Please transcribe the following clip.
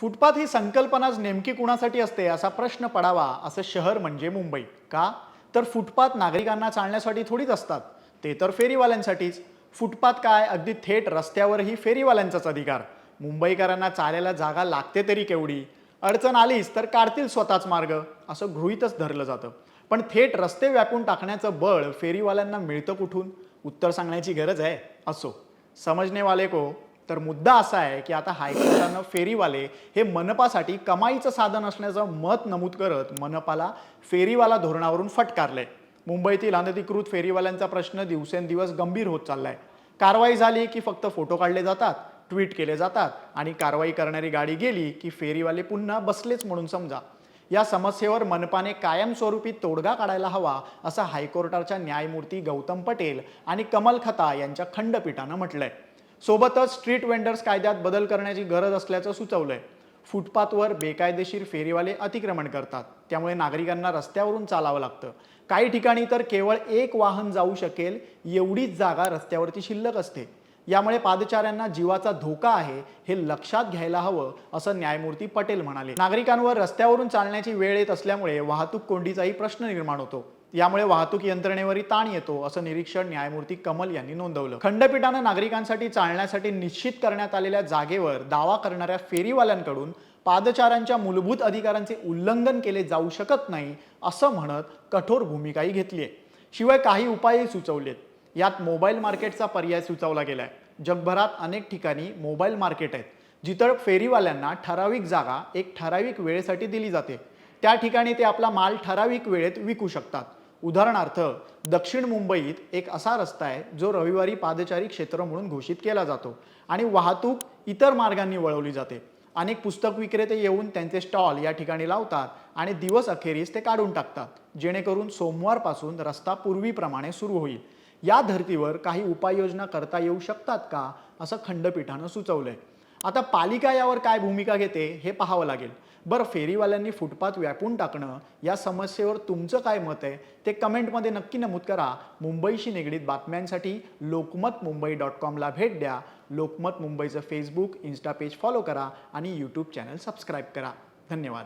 Footpath ही संकल्पनाच नेमकी कुणासाठी असते असा प्रश्न पडावा असं शहर म्हणजे मुंबई. का? तर फुटपाथ नागरिकांना चालण्यासाठी थोडीच असतात. ते तर फेरीवाल्यांसाठीच. फुटपाथ काय? अगदी थेट रस्त्यावरही फेरीवाल्यांचाच अधिकार. मुंबईकरांना चालायला जागा लागते तरी केवढी? अडचण आलीच तर काढतील स्वतःच मार्ग असं गृहीतच धरलं जातं. पण थेट रस्ते व्यापून टाकण्याचं बळ फेरीवाल्यांना मिळतं कुठून? उत्तर सांगण्याची गरज आहे असो. समजणे वाले को तर मुद्दा असा आहे की आता हायकोर्टानं फेरीवाले हे मनपासाठी कमाईचं साधन असण्याचं मत नमूद करत मनपाला फेरीवाला धोरणावरून फटकारलंय. मुंबईतील अनधिकृत फेरीवाल्यांचा प्रश्न दिवसेंदिवस गंभीर होत चाललाय. कारवाई झाली की फक्त फोटो काढले जातात ट्विट केले जातात आणि कारवाई करणारी गाडी गेली की फेरीवाले पुन्हा बसलेच म्हणून समजा. या समस्येवर मनपाने कायमस्वरूपी तोडगा काढायला हवा असं हायकोर्टाच्या न्यायमूर्ती गौतम पटेल आणि कमल खता यांच्या खंडपीठानं म्हटलंय. सोबतच स्ट्रीट वेंडर्स कायद्यात बदल करण्याची गरज असल्याचं सुचवलंय. फुटपाथवर बेकायदेशीर फेरीवाले अतिक्रमण करतात. त्यामुळे नागरिकांना रस्त्यावरून चालावं लागतं. काही ठिकाणी तर केवळ एक वाहन जाऊ शकेल एवढीच जागा रस्त्यावरती शिल्लक असते. यामुळे पादचाऱ्यांना जीवाचा धोका आहे हे लक्षात घ्यायला हवं असं न्यायमूर्ती पटेल म्हणाले. नागरिकांवर रस्त्यावरून चालण्याची वेळ येत असल्यामुळे वाहतूक कोंडीचाही प्रश्न निर्माण होतो. यामुळे वाहतूक यंत्रणेवरही ताण येतो असं निरीक्षण न्यायमूर्ती कमल यांनी नोंदवलं. खंडपीठानं नागरिकांसाठी चालण्यासाठी निश्चित करण्यात आलेल्या जागेवर दावा करणाऱ्या फेरीवाल्यांकडून पादचाऱ्यांच्या मूलभूत अधिकारांचे उल्लंघन केले जाऊ शकत नाही असं म्हणत कठोर भूमिकाही घेतली आहे शिवाय काही उपायही सुचवलेत. यात मोबाईल मार्केटचा पर्याय सुचवला गेलाय. जगभरात अनेक ठिकाणी मोबाईल मार्केट आहेत जिथं फेरीवाल्यांना ठराविक जागा एक ठराविक वेळेसाठी दिली जाते. त्या ठिकाणी ते आपला माल ठराविक वेळेत विकू शकतात. उदाहरणार्थ दक्षिण मुंबईत एक असा रस्ता आहे जो रविवारी पादचारी क्षेत्र म्हणून घोषित केला जातो आणि वाहतूक इतर मार्गांनी वळवली जाते. अनेक पुस्तक विक्रेते येऊन त्यांचे स्टॉल या ठिकाणी लावतात आणि दिवस अखेरीस ते काढून टाकतात जेणेकरून सोमवारपासून रस्ता पूर्वीप्रमाणे सुरू होईल. या धर्तीवर काही उपाययोजना करता येऊ शकतात का? असं खंडपीठानं सुचवलंय. आता पालिका यावर काय भूमिका घेते हे पाहावं लागेल. बरं फेरीवाल्यांनी फुटपाथ व्यापून टाकणं या समस्येवर तुमचं काय मत आहे? ते कमेंटमध्ये नक्की नमूद करा. मुंबईशी निगडीत बातम्यांसाठी लोकमत मुंबई डॉट कॉमला भेट द्या. लोकमत मुंबईचं फेसबुक इन्स्टा पेज फॉलो करा आणि यूट्यूब चॅनल सबस्क्राईब करा. धन्यवाद.